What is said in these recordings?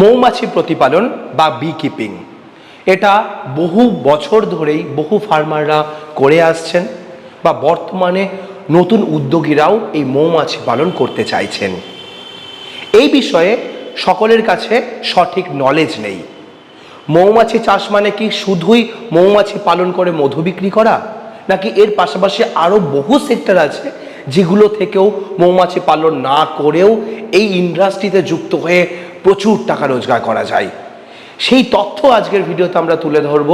মৌমাছি প্রতিপালন বা বি কিপিং এটা বহু বছর ধরেই বহু ফার্মাররা করে আসছেন বা বর্তমানে নতুন উদ্যোগীরাও এই মৌমাছি পালন করতে চাইছেন। এই বিষয়ে সকলের কাছে সঠিক নলেজ নেই। মৌমাছি চাষ মানে কি শুধুই মৌমাছি পালন করে মধু বিক্রি করা? নাকি এর পাশাপাশি আরও বহু সেক্টর আছে যেগুলো থেকেও মৌমাছি পালন না করেও এই ইন্ডাস্ট্রিতে যুক্ত হয়ে প্রচুর টাকা রোজগার করা যায়। সেই তথ্য আজকের ভিডিওতে আমরা তুলে ধরব।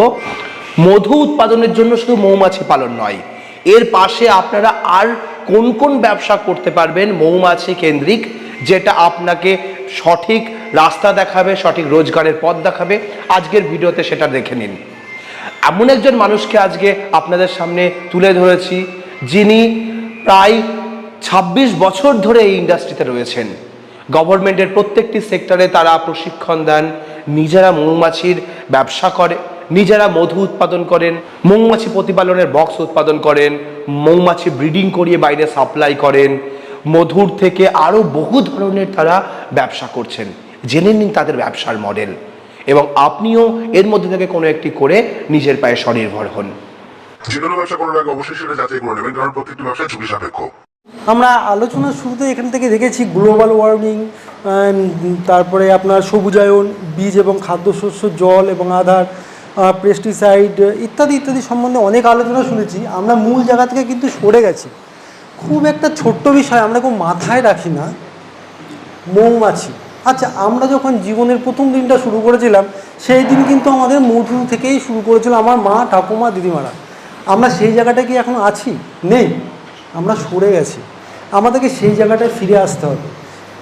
মধু উৎপাদনের জন্য শুধু মৌমাছি পালন নয়, এর পাশে আপনারা আর কোন কোন ব্যবসা করতে পারবেন মৌমাছি কেন্দ্রিক, যেটা আপনাকে সঠিক রাস্তা দেখাবে, সঠিক রোজগারের পথ দেখাবে। আজকের ভিডিওতে সেটা দেখে নিন। এমন একজন মানুষকে আজকে আপনাদের সামনে তুলে ধরেছি, যিনি প্রায় ২৬ বছর ধরে এই ইন্ডাস্ট্রিতে রয়েছেন। গভর্নমেন্টের প্রত্যেকটি সেক্টরে তারা প্রশিক্ষণ দেন, নিজেরা মৌমাছির ব্যবসা করে, নিজেরা মধু উৎপাদন করেন, মৌমাছি প্রতিপালনের বক্স উৎপাদন করেন, মৌমাছি ব্রিডিং করিয়ে বাইরে সাপ্লাই করেন। মধুর থেকে আরও বহু ধরনের তারা ব্যবসা করছেন। জেনে নিন তাদের ব্যবসার মডেল এবং আপনিও এর মধ্যে থেকে কোনো একটি করে নিজের পায়ে স্বনির্ভর হন। যে কোনো ব্যবসা করার আগে অবশ্যই সেটা যাচাই করে নেবেন, কারণ প্রত্যেকটি ব্যবসা ঝুঁকি সাপেক্ষ। আমরা আলোচনার শুরুতে এখান থেকে দেখেছি গ্লোবাল ওয়ার্মিং তারপরে আপনার সবুজায়ন, বীজ এবং খাদ্যশস্য, জল এবং আধার পেস্টিসাইড ইত্যাদি ইত্যাদি সম্বন্ধে অনেক আলোচনা শুনেছি। আমরা মূল জায়গা থেকে কিন্তু সরে গেছি। খুব একটা ছোট্ট বিষয় আমরা খুব মাথায় রাখি না। মৌমাছি। আচ্ছা আমরা যখন জীবনের প্রথম দিনটা শুরু করেছিলাম, সেই দিন কিন্তু আমাদের মধু থেকেই শুরু করেছিল আমার মা ঠাকুমা দিদিমারা। আমরা সেই জায়গাটা কি এখন আছি? নেই। আমরা সরে গেছি। আমাদেরকে সেই জায়গাটায় ফিরে আসতে হবে।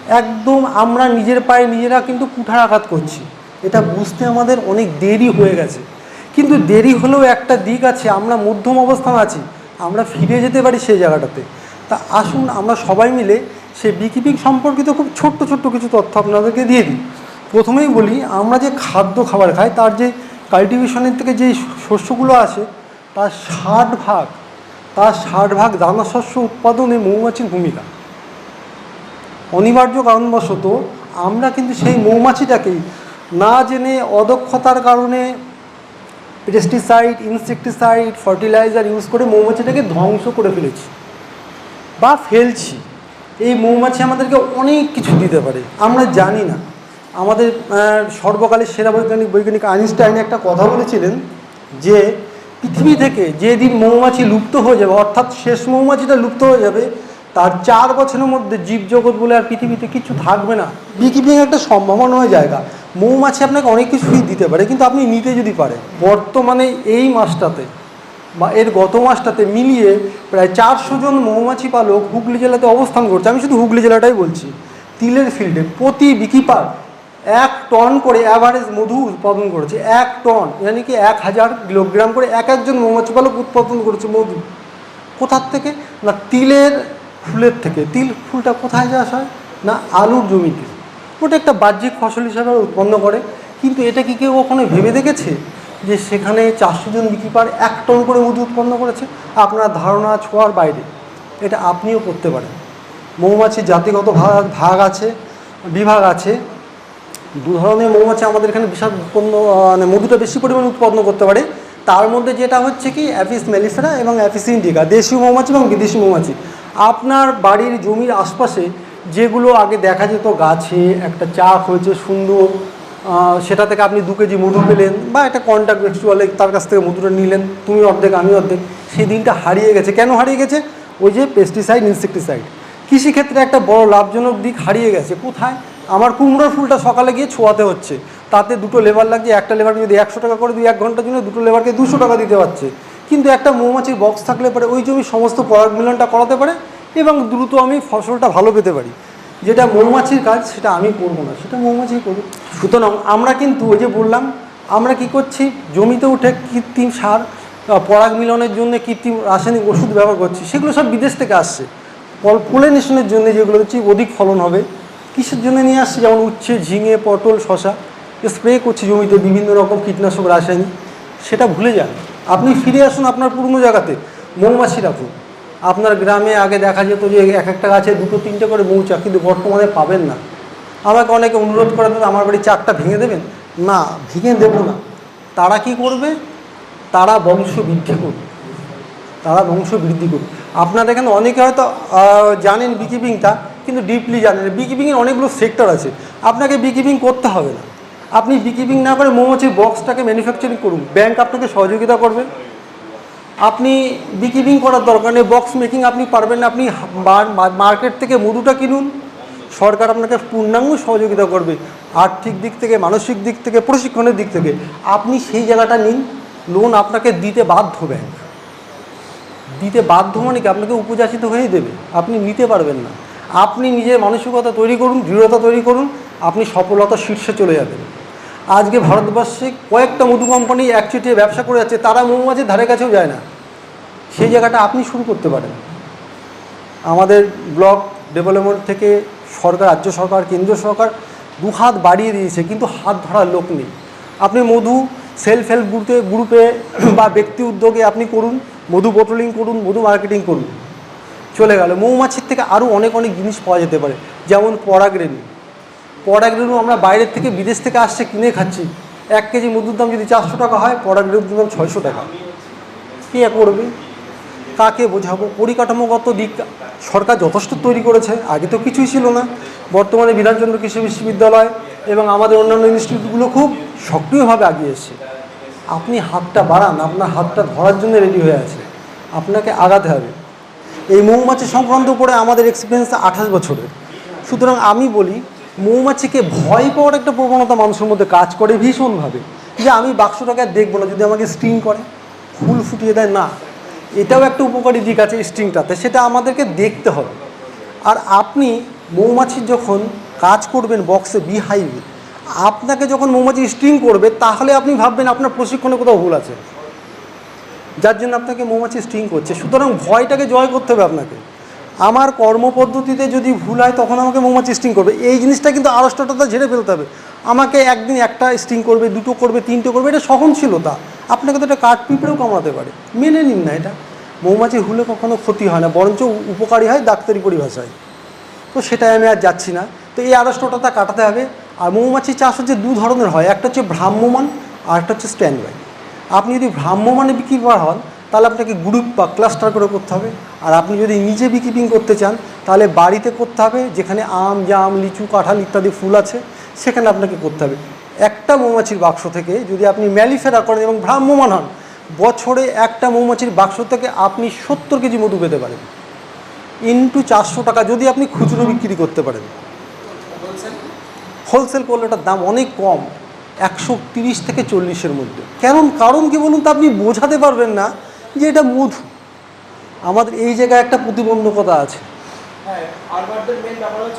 একদম আমরা নিজের পায়ে নিজেরা কিন্তু কুঠারাঘাত করছি। এটা বুঝতে আমাদের অনেক দেরি হয়ে গেছে। কিন্তু দেরি হলেও একটা দিক আছে, আমরা মধ্যম অবস্থান আছি, আমরা ফিরে যেতে পারি সেই জায়গাটাতে। তা আসুন আমরা সবাই মিলে সেই বিকিপিং সম্পর্কিত খুব ছোট্ট ছোট্ট কিছু তথ্য আপনাদেরকে দিয়ে দিই। প্রথমেই বলি, আমরা যে খাদ্য খাবার খাই, তার যে কাল্টিভেশনের থেকে যে শস্যগুলো আসে, তার ষাট ভাগ তার ষাট ভাগ দানা শস্য উৎপাদনে মৌমাছির ভূমিকা। অনিবার্য কারণবশত আমরা কিন্তু সেই মৌমাছিটাকেই না জেনে অদক্ষতার কারণে পেস্টিসাইড ইনসেকটিসাইড ফার্টিলাইজার ইউজ করে মৌমাছিটাকে ধ্বংস করে ফেলেছি বা ফেলছি। এই মৌমাছি আমাদেরকে অনেক কিছু দিতে পারে, আমরা জানি না। আমাদের সর্বকালের সেরা বৈজ্ঞানিক বৈজ্ঞানিক আইনস্টাইন একটা কথা বলেছিলেন যে পৃথিবী থেকে যেদিন মৌমাছি লুপ্ত হয়ে যাবে, অর্থাৎ শেষ মৌমাছিটা লুপ্ত হয়ে যাবে, তার চার বছরের মধ্যে জীবজগৎ বলে আর পৃথিবীতে কিছু থাকবে না। বিকিপিং একটা সম্ভাবনাময় জায়গা মৌমাছি আপনাকে অনেক কিছুই দিতে পারে, কিন্তু আপনি নিতে যদি পারেন, বর্তমানে এই মাসটাতে বা এর গত মাসটাতে মিলিয়ে প্রায় চারশো জন মৌমাছি পালক হুগলি জেলাতে অবস্থান করছে। আমি শুধু হুগলি জেলাটাই বলছি, তিলের ফিল্ডে প্রতি বিকিপার এক টন করে অ্যাভারেজ মধু উৎপাদন করেছে, এক টন। মানে কি এক হাজার কিলোগ্রাম করে এক একজন মৌমাছি পালক উৎপাদন করেছে মধু? কোথার থেকে? না তিলের ফুলের থেকে। তিল ফুলটা কোথায় চাষ হয়? না আলুর জমিতে। ওটা একটা বাহ্যিক ফসল হিসাবে উৎপন্ন করে। কিন্তু এটা কি কেউ কখনো ভেবে দেখেছে যে সেখানে চারশো জন বিকিপার এক টন করে মধু উৎপন্ন করেছে? আপনার ধারণা ছোঁয়ার বাইরে। এটা আপনিও করতে পারেন। মৌমাছির জাতিগত ভাগ ভাগ আছে, বিভাগ আছে। দু ধরনের মৌমাছি আমাদের এখানে বিশাল উৎপন্ন মানে মধুটা বেশি পরিমাণে উৎপন্ন করতে পারে। তার মধ্যে যেটা হচ্ছে কি অ্যাপিস মেলিফেরা এবং অ্যাপিস ইন্ডিকা দেশীয় মৌমাছি এবং বিদেশি মৌমাছি। আপনার বাড়ির জমির আশপাশে যেগুলো আগে দেখা যেত, গাছে একটা চাক হয়েছে সুন্দর সেটা থেকে আপনি দু কেজি মধু পেলেন বা একটা কন্ট্যাক্ট ভেক্সুয়ালে তার কাছ থেকে মধুটা নিলেন, তুমি অর্ধেক, আমি অর্ধেক, সেই দিনটা হারিয়ে গেছে। কেন হারিয়ে গেছে? ওই যে পেস্টিসাইড ইনসেকটিসাইড কৃষিক্ষেত্রে একটা বড় লাভজনক দিক হারিয়ে গেছে। কোথায়? আমার কুমড়োর ফুলটা সকালে গিয়ে ছোঁয়াতে হচ্ছে। তাতে দুটো লেবার লাগছে একটা লেবারকে যদি একশো টাকা করে দুই এক ঘণ্টার জন্য, দুটো লেবারকে দুশো টাকা দিতে পারছে। কিন্তু একটা মৌমাছির বক্স থাকলে পরে ওই জমি সমস্ত পরাগ মিলনটা করাতে পারে এবং দ্রুত আমি ফসলটা ভালো পেতে পারি। যেটা মৌমাছির কাজ, সেটা আমি করব না, সেটা মৌমাছি করবে সুতরাং আমরা কিন্তু ওই যে বললাম, আমরা কি করছি, জমিতে উঠে কৃত্রিম সার পরাগ মিলনের জন্য কৃত্রিম রাসায়নিক ওষুধ ব্যবহার করছি, সেগুলো সব বিদেশ থেকে আসছে। ফল পোলেনেশনের জন্য যেগুলো হচ্ছে অধিক ফলন হবে। কিসের জন্য নিয়ে আসছে? যেমন উচ্ছে, ঝিঙে, পটল শশা স্প্রে করছে জমিতে বিভিন্ন রকম কীটনাশক, রাসায়নিক। সেটা ভুলে যান। আপনি ফিরে আসুন আপনার পুরনো জায়গাতে মৌমাছি রাখুন আপনার গ্রামে আগে দেখা যেত যে এক একটা গাছে দুটো, তিনটে করে মৌচাক, কিন্তু বর্তমানে পাবেন না। আমাকে অনেকে অনুরোধ করে দাদা, আমার বাড়ি চারটা ভেঙে দেবেন? না, ভেঙে দেবো না। তারা কি করবে? তারা বংশ বৃদ্ধি করবে। তারা বংশ বৃদ্ধি করবে। আপনারা এখানে অনেকে হয়তো জানেন বিকিপিংটা কিন্তু ডিপলি জানেন বিকিপিংয়ের অনেকগুলো সেক্টর আছে। আপনাকে বিকিপিং করতে হবে না। আপনি বিকিপিং না করে মৌমাছির বক্সটাকে ম্যানুফ্যাকচারিং করুন। ব্যাংক আপনাকে সহযোগিতা করবে। আপনি বিকিপিং করার দরকার নেই। বক্স মেকিং আপনি পারবেন না। আপনি মার্কেট থেকে মধুটা কিনুন। সরকার আপনাকে পূর্ণাঙ্গ সহযোগিতা করবে। আর্থিক দিক থেকে, মানসিক দিক থেকে, প্রশিক্ষণের দিক থেকে। আপনি সেই জায়গাটা নিন। লোন আপনাকে দিতে বাধ্য ব্যাংক দিতে বাধ্য মানে কি? আপনাকে উপযাচিত হয়েই দেবে। আপনি নিতে পারবেন না। আপনি নিজের মানসিকতা তৈরি করুন, দৃঢ়তা তৈরি করুন, আপনি সফলতা শীর্ষে চলে যাবেন। আজকে ভারতবর্ষে কয়েকটা মধু কোম্পানি একচেটিয়ে ব্যবসা করে যাচ্ছে, তারা মৌমাছির ধারে কাছেও যায় না। সেই জায়গাটা আপনি শুরু করতে পারেন। আমাদের ব্লক ডেভেলপমেন্ট থেকে সরকার, রাজ্য সরকার কেন্দ্রীয় সরকার দু হাত বাড়িয়ে দিয়েছে, কিন্তু হাত ধরার লোক নেই। আপনি মধু সেলফ হেল্প গ্রুপে গ্রুপে বা ব্যক্তি উদ্যোগে আপনি করুন, মধু বোটলিং করুন, মধু মার্কেটিং করুন। চলে গেল। মৌমাছির থেকে আরও অনেক অনেক জিনিস পাওয়া যেতে পারে। যেমন পরাগরেণু পরাগরেণু আমরা বাইরের থেকে বিদেশ থেকে আসছে, কিনে খাচ্ছি। এক কেজি মধুর দাম যদি চারশো টাকা হয় পরাগরেণুর দাম ছয়শো টাকা। কে করবে? কাকে বোঝাবো? পরিকাঠামোগত দিক সরকার যথেষ্ট তৈরি করেছে। আগে তো কিছুই ছিল না। বর্তমানে বিধানচন্দ্র কৃষি বিশ্ববিদ্যালয় এবং আমাদের অন্যান্য ইনস্টিটিউটগুলো খুব সক্রিয়ভাবে এগিয়ে এসছে। আপনি হাতটা বাড়ান, আপনার হাতটা ধরার জন্য রেডি হয়ে আছে। আপনাকে আগাতে হবে। এই মৌমাছি সংক্রান্ত উপরে আমাদের এক্সপিরিয়েন্স আঠাশ বছরের। সুতরাং আমি বলি, মৌমাছিকে ভয় পাওয়ার একটা প্রবণতা মানুষের মধ্যে কাজ করে ভীষণভাবে। যে আমি বাক্সটাকে দেখব না, যদি আমাকে স্টিং করে, ফুল ফুটিয়ে দেয়, না। এটাও একটা উপকারী দিক আছে স্টিংটাতে সেটা আমাদেরকে দেখতে হবে। আর আপনি মৌমাছির যখন কাজ করবেন বক্সে বি আপনাকে যখন মৌমাছি স্টিং করবে, তাহলে আপনি ভাববেন আপনার প্রশিক্ষণে কোথাও ভুল আছে। যার জন্য আপনাকে মৌমাছি স্টিং করছে। সুতরাং ভয়টাকে জয় করতে হবে আপনাকে। আমার কর্মপদ্ধতিতে যদি ভুল হয়, তখন আমাকে মৌমাছি স্টিং করবে। এই জিনিসটা কিন্তু আড়ষ্টটা ঝেড়ে ফেলতে হবে। আমাকে একদিন একটা স্টিং করবে, দুটো করবে, তিনটে করবে, এটা সহনশীলতা। আপনাকে তো এটা কাঠ পিঁপড়েও কামড়াতে পারে। মেনে নিন না এটা। মৌমাছি হুলে কখনো ক্ষতি হয় না, বরঞ্চ উপকারী হয় ডাক্তারি পরিভাষায়। তো সেটাই আমি আর যাচ্ছি না। তো এই আড়ষ্টটা কাটাতে হবে। আর মৌমাছি চাষ হচ্ছে দু ধরনের হয়। একটা হচ্ছে ভ্রাম্যমান আর একটা হচ্ছে স্ট্যান্ড বাই আপনি যদি ভ্রাম্যমানে বিক্রি করা হন তাহলে আপনাকে গ্রুপ বা ক্লাস্টার করে করতে হবে। আর আপনি যদি নিজে বিকিপিং করতে চান তাহলে বাড়িতে করতে হবে যেখানে আম জাম লিচু কাঁঠাল ইত্যাদি ফুল আছে সেখানে আপনাকে করতে হবে। একটা মৌমাছির বাক্স থেকে যদি আপনি ম্যালিফেরা করেন এবং ভ্রাম্যমান হন বছরে একটা মৌমাছির বাক্স থেকে আপনি সত্তর কেজি মধু পেতে পারেন। ইন্টু চারশো টাকা যদি আপনি খুচরো বিক্রি করতে পারেন। হোলসেল করলে ওটার দাম অনেক কম। একশো তিরিশ থেকে চল্লিশের মধ্যে। কারণ কারণ কি বলুন তো? আপনি বোঝাতে পারবেন না যে এটা মধু। আমাদের এই জায়গায় একটা প্রতিবন্ধকতা আছে। হ্যাঁ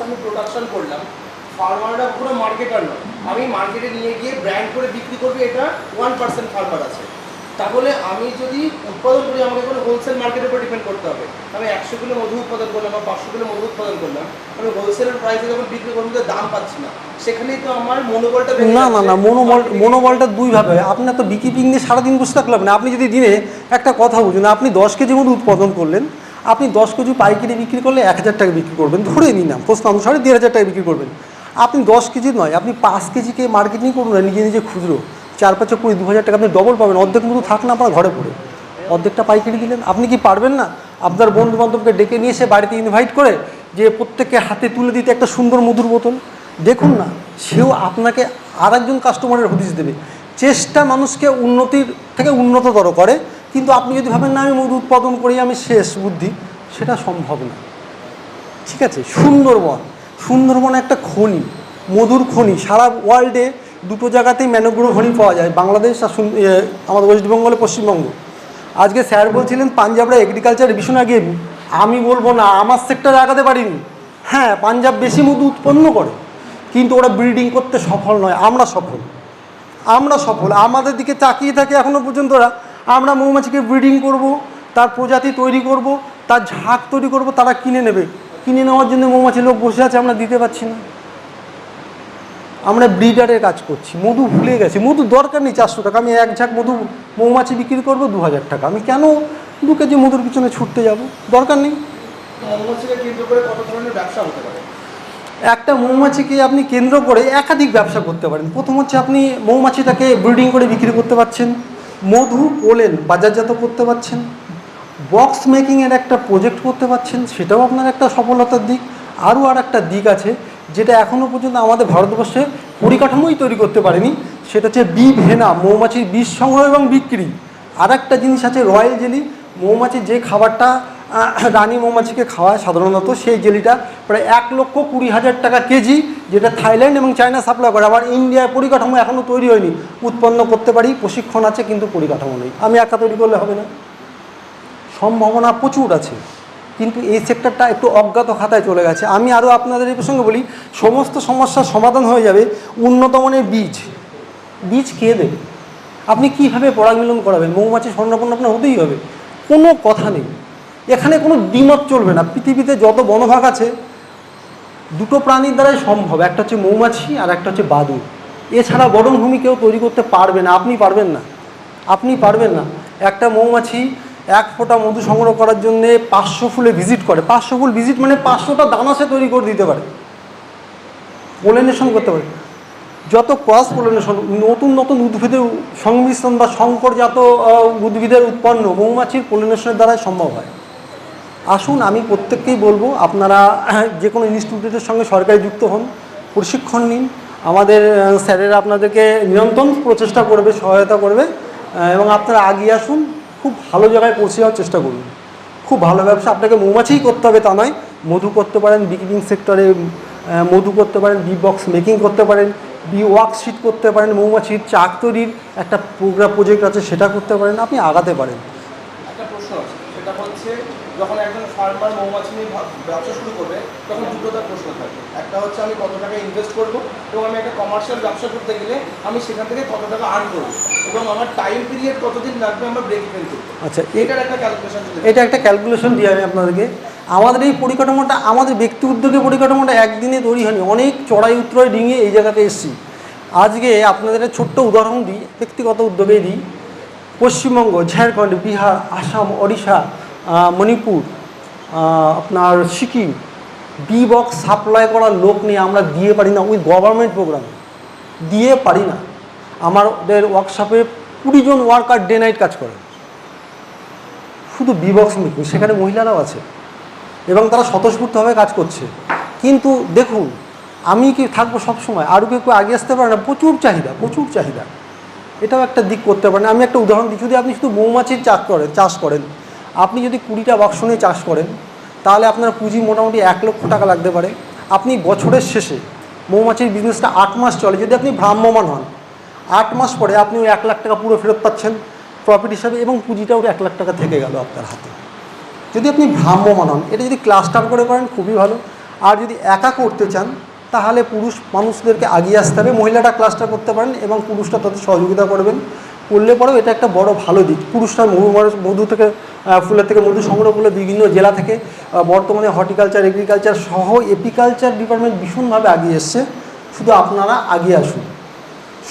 আমি প্রোডাকশন করলাম। আমি মার্কেটে নিয়ে গিয়ে ব্র্যান্ড করে বিক্রি করব, এটা ওয়ান পার্সেন্ট ফার্মার আছে। তাহলে আমি যদি উৎপাদন করি আমাকে কোনো হোলসেল মার্কেটের উপর ডিপেন্ড করতে হবে। আমি একশো কিলো মধু উৎপাদন করলাম বা পাঁচশো কিলো মধু উৎপাদন করলাম আমি হোলসেলের প্রাইসে যখন বিক্রি করব দাম পাচ্ছি না। সেখানেই তো আমার মনোবলটা না না না মনোবল মনোবলটা দুইভাবে আপনার তো বিকিপিং নিয়ে সারাদিন বসে থাকলে না। আপনি যদি দিনে একটা কথা বুঝুন আপনি দশ কেজি মতো উৎপাদন করলেন আপনি দশ কেজি পাইকারি বিক্রি করলে এক হাজার টাকা বিক্রি করবেন। ধরে নিন না প্রশ্ন অনুসারে দেড় হাজার টাকা বিক্রি করবেন। আপনি দশ কেজি নয় আপনি পাঁচ কেজিকে মার্কেটিং করুন না নিজে নিজে খুচরো। চার পাঁচে কুড়ি, দু হাজার টাকা আপনি ডবল পাবেন। অর্ধেক মতো থাক না আপনার ঘরে পড়ে। অর্ধেকটা পাইকারি দিলেন। আপনি কি পারবেন না? আপনার বন্ধু বান্ধবকে ডেকে নিয়ে এসে বাড়িতে ইনভাইট করে যে প্রত্যেককে হাতে তুলে দিতে একটা সুন্দর মধুর বোতল? দেখুন না, সেও আপনাকে আর একজন কাস্টমারের হদিস দেবে। চেষ্টা মানুষকে উন্নতির থেকে উন্নততর করে। কিন্তু আপনি যদি ভাবেন, না, আমি মধু উৎপাদন করি, আমি শেষ বুদ্ধি, সেটা সম্ভব না। ঠিক আছে? সুন্দরবন। সুন্দরবন একটা খনি, মধুর খনি। সারা ওয়ার্ল্ডে দুটো জায়গাতেই ম্যানোগ্রো খনি পাওয়া যায়, বাংলাদেশ আর আমাদের ওয়েস্ট বেঙ্গলে পশ্চিমবঙ্গ। আজকে স্যার বলছিলেন, পাঞ্জাবরা এগ্রিকালচার ভীষণ আগে আমি বলব না, আমার সেক্টরে আগাতে পারিনি। হ্যাঁ পাঞ্জাব বেশি মধু উৎপন্ন করে, কিন্তু ওরা ব্রিডিং করতে সফল নয়, আমরা সফল। আমরা সফল, আমাদের দিকে তাকিয়ে থাকে এখনও পর্যন্ত ওরা। আমরা মৌমাছিকে ব্রিডিং করব, তার প্রজাতি তৈরি করব, তার ঝাঁক তৈরি করব, তারা কিনে নেবে। কিনে নেওয়ার জন্য মৌমাছি লোক বসে আছে, আমরা দিতে পারছি না। আমরা ব্রিডারের কাজ করছি মধু ভুলে গেছি। মধু দরকার নেই চারশো টাকা আমি এক ঝাঁক মধু মৌমাছি বিক্রি করব দু হাজার টাকা। আমি কেন দু কেজি মধুর পিছনে ছুটতে যাব? দরকার নেই। একটা মৌমাছিকে আপনি কেন্দ্র করে একাধিক ব্যবসা করতে পারেন। প্রথম হচ্ছে আপনি মৌমাছিটাকে ব্রিডিং করে বিক্রি করতে পারছেন। মধু পোলেন বাজারজাত করতে পারছেন। বক্স মেকিংয়ের একটা প্রজেক্ট করতে পারছেন। সেটাও আপনার একটা সফলতার দিক। আরও আর একটা দিক আছে যেটা এখনও পর্যন্ত আমাদের ভারতবর্ষে পরিকাঠামোই তৈরি করতে পারেনি, সেটা হচ্ছে বি ভেনা, মৌমাছির বিষ সংগ্রহ এবং বিক্রি। আর একটা জিনিস আছে রয়্যাল জেলি মৌমাছির যে খাবারটা রানী মৌমাছিকে খাওয়ায় সাধারণত সেই জেলিটা প্রায় এক লক্ষ কুড়ি হাজার টাকা কেজি, যেটা থাইল্যান্ড এবং চায়না সাপ্লাই করে। আবার ইন্ডিয়ায় পরিকাঠামো এখনও তৈরি হয়নি। উৎপন্ন করতে পারি, প্রশিক্ষণ আছে কিন্তু পরিকাঠামো নেই। আমি একা তৈরি করলে হবে না। সম্ভাবনা প্রচুর আছে। কিন্তু এই সেক্টরটা একটু অজ্ঞাত খাতায় চলে গেছে। আমি আরও আপনাদের এই প্রসঙ্গে বলি, সমস্ত সমস্যার সমাধান হয়ে যাবে উন্নত মানের বীজ। বীজ কে দেবে? আপনি কীভাবে পরাগমিলন করাবেন? মৌমাছি স্বর্ণাপন্ন আপনার হতেই হবে। কোনো কথা নেই। এখানে কোনো দ্বিমত চলবে না। পৃথিবীতে যত বনভাগ আছে, দুটো প্রাণীর দ্বারাই সম্ভব। একটা হচ্ছে মৌমাছি আর একটা হচ্ছে বাদুর এছাড়া বরণভূমি কেউ তৈরি করতে পারবে না। আপনি পারবেন না। আপনি পারবেন না। একটা মৌমাছি এক ফোঁটা মধু সংগ্রহ করার জন্য পাঁচশো ফুলে ভিজিট করে। পাঁচশো ফুল ভিজিট মানে পাঁচশোটা দানা সে তৈরি করে দিতে পারে। পোলেনেশন করতে পারে। যত ক্রস পোলেনেশন নতুন নতুন উদ্ভিদের সংমিশ্রণ বা সংকরজাত উদ্ভিদের উৎপন্ন মৌমাছির পোলেনেশনের দ্বারাই সম্ভব হয়। আসুন আমি প্রত্যেককেই বলব, আপনারা যে কোনো ইনস্টিটিউটের সঙ্গে সরকারি যুক্ত হন, প্রশিক্ষণ নিন। আমাদের স্যারেরা আপনাদেরকে নিয়ন্ত্রণ প্রচেষ্টা করবে, সহায়তা করবে এবং আপনারা আগিয়ে আসুন। খুব ভালো জায়গায় পৌঁছে যাওয়ার চেষ্টা করুন। খুব ভালো ব্যবসা আপনাকে মৌমাছিই করতে হবে তা নয়, মধু করতে পারেন বিকিং সেক্টরে মধু করতে পারেন বি বক্স মেকিং করতে পারেন বি ওয়ার্কশিট করতে পারেন, মৌমাছির চাক তৈরির একটা প্রোগ্রাম প্রজেক্ট আছে সেটা করতে পারেন, আপনি আগাতে পারেন। একটা প্রশ্ন আছে। সেটা হচ্ছে যখন একজন ফার্মার মৌমাছি নিয়ে ব্যবসা শুরু করবে তখন দুটো তার প্রশ্ন থাকে একটা হচ্ছে আমি কত টাকা ইনভেস্ট করব এবং আমি একটা কমার্শিয়াল ব্যবসা করতে গেলে আমি সেখান থেকে কত টাকা আর্ন করব এবং আমার টাইম পিরিয়ড কতদিন লাগবে আমার ব্রেক ইভেন করতে আচ্ছা এটার একটা ক্যালকুলেশন এটা একটা ক্যালকুলেশন দিই আমি আপনাদেরকে। আমাদের এই পরিকাঠামোটা আমাদের ব্যক্তি উদ্যোগে পরিকাঠামোটা একদিনে তৈরি হয়নি। অনেক চড়াই উত্তরায় ডিঙিয়ে এই জায়গাতে এসেছি। আজকে আপনাদের ছোট্ট উদাহরণ দিই ব্যক্তিগত উদ্যোগেই দিই। পশ্চিমবঙ্গ, ঝাড়খণ্ড, বিহার, আসাম, ওড়িশা মণিপুর আপনার সিকিম, বি বক্স সাপ্লাই করার লোক নিয়ে আমরা দিয়ে পারি না ওই গভর্নমেন্ট প্রোগ্রাম। দিয়ে পারি না। আমাদের ওয়ার্কশপে কুড়ি জন ওয়ার্কার ডে নাইট কাজ করে। শুধু বি বক্স মিটিং সেখানে মহিলারাও আছে। এবং তারা স্বতঃস্ফূর্তভাবে কাজ করছে। কিন্তু দেখুন, আমি কি থাকব সবসময়? আরও কেউ কেউ আগে আসতে পারে না? প্রচুর চাহিদা প্রচুর চাহিদা। এটাও একটা দিক করতে পারেন। আমি একটা উদাহরণ দিই যদি আপনি শুধু মৌমাছির চাষ করেন চাষ করেন, আপনি যদি কুড়িটা বাক্স নিয়ে চাষ করেন, তাহলে আপনার পুঁজি মোটামুটি এক লক্ষ টাকা লাগতে পারে। আপনি বছরের শেষে মৌমাছির বিজনেসটা আট মাস চলে, যদি আপনি ভ্রাম্যমান হন, আট মাস পরে আপনি ওই এক লাখ টাকা পুরো ফেরত পাচ্ছেন প্রফিট হিসাবে, এবং পুঁজিটাও এক লাখ টাকা থেকে গেল আপনার হাতে। যদি আপনি ভ্রাম্যমান হন, এটা যদি ক্লাস্টার করে করেন, খুবই ভালো। আর যদি একা করতে চান তাহলে পুরুষ মানুষদেরকে আগিয়ে আসতে হবে। মহিলাটা ক্লাসটা করতে পারেন এবং পুরুষটা তাদের সহযোগিতা করবেন। করলে পরেও এটা একটা বড় ভালো দিক। পুরুষরা মধু থেকে ফুলের থেকে মধু সংগ্রহ করলে বিভিন্ন জেলা থেকে বর্তমানে হর্টিকালচার এগ্রিকালচার সহ এপিকালচার ডিপার্টমেন্ট ভীষণভাবে আগিয়ে এসছে। শুধু আপনারা আগিয়ে আসুন।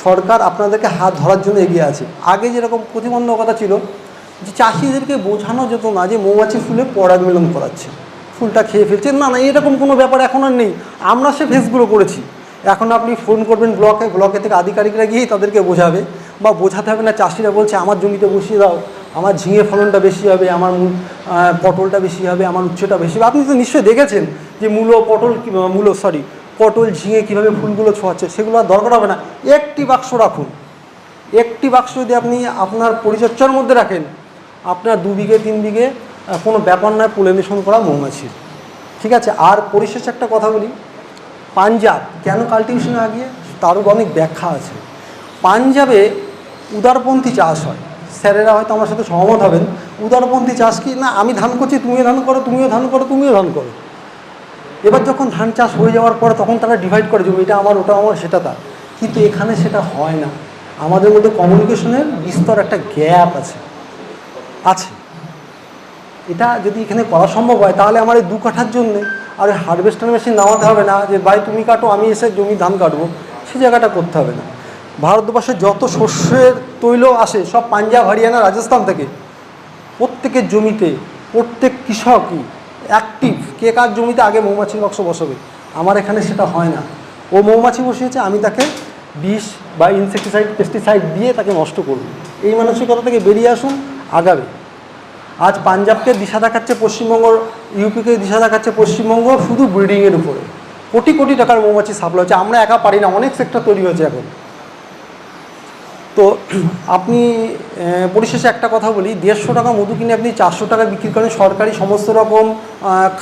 সরকার আপনাদেরকে হাত ধরার জন্য এগিয়ে আছে। আগে যেরকম প্রতিবন্ধকতা ছিল, যে চাষিদেরকে বোঝানো যেত না যে মৌমাছি ফুলে পরাগ মিলন করাচ্ছে। ফুলটা খেয়ে ফেলছে। না না, এরকম কোনো ব্যাপার এখন আর নেই। আমরা সে ফেসগুলো করেছি। এখন আপনি ফোন করবেন ব্লকে ব্লকে থেকে আধিকারিকরা গিয়েই তাদেরকে বোঝাবে বা বোঝাতে হবে না, চাষিরা বলছে, আমার জমিতে বসিয়ে দাও, আমার ঝিঙে ফলনটা বেশি হবে, আমার পটলটা বেশি হবে, আমার উচ্চটা বেশি হবে। আপনি তো নিশ্চয়ই দেখেছেন যে মূলো পটল মূলো সরি পটল, ঝিঙে কীভাবে ফুলগুলো ছোঁয়াচ্ছে, সেগুলো আর দরকার হবে না। একটি বাক্স রাখুন। একটি বাক্স যদি আপনি আপনার পরিচর্যার মধ্যে রাখেন, আপনার দু বিঘে, তিন বিঘে কোনো ব্যাপার নয় পোলিনেশন করা মৌমাছির। ঠিক আছে? আর পরিশেষে একটা কথা বলি। পাঞ্জাব, কেন কাল্টিভেশনে আগিয়ে? তারও অনেক ব্যাখ্যা আছে। পাঞ্জাবে উদারপন্থী চাষ হয়। স্যারেরা হয়তো আমার সাথে সহমত হবেন। উদারপন্থী চাষ কি? না, আমি ধান করছি, তুমিও ধান করো, তুমিও ধান করো, তুমিও ধান করো। এবার যখন ধান চাষ হয়ে যাওয়ার পরে তখন তারা ডিভাইড করে জমি এটা আমার, ওটা আমার, সেটা তার। কিন্তু এখানে সেটা হয় না। আমাদের মধ্যে কমিউনিকেশনের বিস্তর একটা গ্যাপ আছে। আছে। এটা যদি এখানে করা সম্ভব হয়, তাহলে আমার এই দু কাঠার জন্যে আর হারভেস্টার মেশিন নামাতে হবে না যে, ভাই, তুমি কাটো, আমি এসে জমি ধান কাটবো। সে জায়গাটা করতে হবে না। ভারতবর্ষে যত শস্যের তৈল আসে, সব পাঞ্জাব, হরিয়ানা, রাজস্থান থেকে, প্রত্যেকের জমিতে প্রত্যেক কৃষকই অ্যাক্টিভ কে কার জমিতে আগে মৌমাছির বাক্স বসাবে? আমার এখানে সেটা হয় না। ও মৌমাছি বসিয়েছে, আমি তাকে বিষ বা ইনসেকটিসাইড পেস্টিসাইড দিয়ে তাকে নষ্ট করব। এই মানসিকতা থেকে বেরিয়ে আসুন, আগাবে। আজ পাঞ্জাবকে দিশা দেখাচ্ছে পশ্চিমবঙ্গ, ইউপিকে দিশা দেখাচ্ছে পশ্চিমবঙ্গ শুধু ব্রিডিংয়ের উপরে। কোটি কোটি টাকার মৌমাছি সাপ্লাই হচ্ছে, আমরা একা পারি না, অনেক সেক্টর তৈরি হয়েছে এখন। তো আপনি পরিশেষে একটা কথা বলি, দেড়শো টাকা মধু কিনে আপনি চারশো টাকা বিক্রি করেন, সরকারি সমস্ত রকম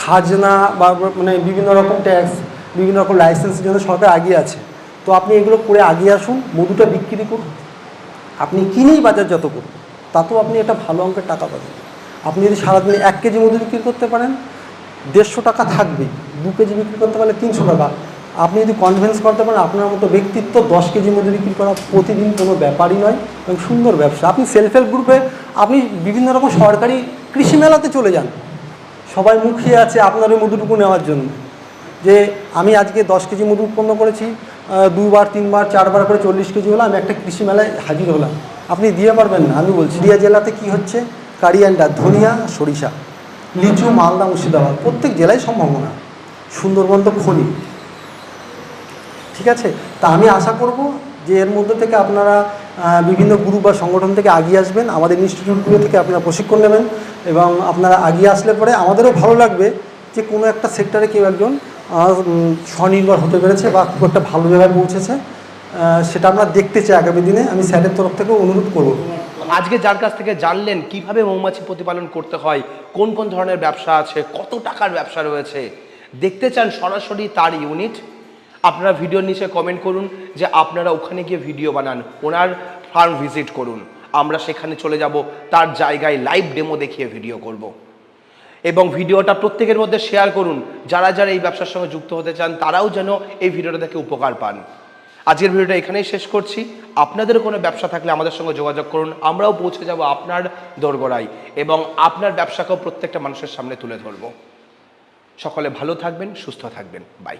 খাজনা বা মানে বিভিন্ন রকম ট্যাক্স বিভিন্ন রকম লাইসেন্সের জন্য সরকার আগিয়ে আছে। তো আপনি এগুলো করে আগিয়ে আসুন, মধুটা বিক্রি করুন। আপনি কিনেই বাজারজাত করুন, তাতেও আপনি একটা ভালো অঙ্কের টাকা পাবেন। আপনি যদি সারাদিনে এক কেজি মধু বিক্রি করতে পারেন, দেড়শো টাকা থাকবে। দু কেজি বিক্রি করতে পারলে তিনশো টাকা। আপনি যদি কনভিন্স করতে পারেন, আপনার মতো ব্যক্তিত্ব দশ কেজি মধু বিক্রি করা প্রতিদিন কোনো ব্যাপারই নয়, এবং সুন্দর ব্যবসা। আপনি সেলফ হেল্প গ্রুপে আপনি বিভিন্ন রকম সরকারি কৃষি মেলাতে চলে যান। সবাই মুখিয়ে আছে আপনার ওই মধুটুকু নেওয়ার জন্য। যে আমি আজকে দশ কেজি মধু উৎপন্ন করেছি দুবার, তিনবার, চারবার করে চল্লিশ কেজি হলো আমি একটা কৃষি মেলায় হাজির হলাম। আপনি দিয়ে পারবেন না, আমি বলছি। দিয়া জেলাতে কি হচ্ছে? কারিয়ান্ডা ধনিয়া, সরিষা, লিচু, মালদা, মুর্শিদাবাদ, প্রত্যেক জেলায় সম্ভাবনা সুন্দরবন তো খনি। ঠিক আছে? তা আমি আশা করব যে এর মধ্যে থেকে আপনারা বিভিন্ন গ্রুপ বা সংগঠন থেকে আগিয়ে আসবেন। আমাদের ইনস্টিটিউটগুলো থেকে আপনারা প্রশিক্ষণ নেবেন এবং আপনারা আগিয়ে আসলে পরে আমাদেরও ভালো লাগবে যে কোনো একটা সেক্টরে কেউ একজন স্বনির্ভর হতে পেরেছে বা খুব একটা ভালো জায়গায় পৌঁছেছে। সেটা আমরা দেখতে চাই আগামী দিনে। আমি স্যারের তরফ থেকে অনুরোধ করব। আজকে যার কাছ থেকে জানলেন কীভাবে মৌমাছি প্রতিপালন করতে হয়, কোন কোন ধরনের ব্যবসা আছে, কত টাকার ব্যবসা রয়েছে, দেখতে চান সরাসরি তার ইউনিট আপনারা ভিডিওর নিচে কমেন্ট করুন যে আপনারা ওখানে গিয়ে ভিডিও বানান, ওনার ফার্ম ভিজিট করুন। আমরা সেখানে চলে যাব, তার জায়গায় লাইভ ডেমো দেখিয়ে ভিডিও করব। এবং ভিডিওটা প্রত্যেকের মধ্যে শেয়ার করুন, যারা যারা এই ব্যবসার সঙ্গে যুক্ত হতে চান, তারাও যেন এই ভিডিওটা দেখে উপকার পান। আজকের ভিডিওটা এখানেই শেষ করছি। আপনাদের কোনো ব্যবসা থাকলে আমাদের সঙ্গে যোগাযোগ করুন। আমরাও পৌঁছে যাব আপনার দোরগোড়ায় এবং আপনার ব্যবসাকেও প্রত্যেকটা মানুষের সামনে তুলে ধরব। সকলে ভালো থাকবেন, সুস্থ থাকবেন। বাই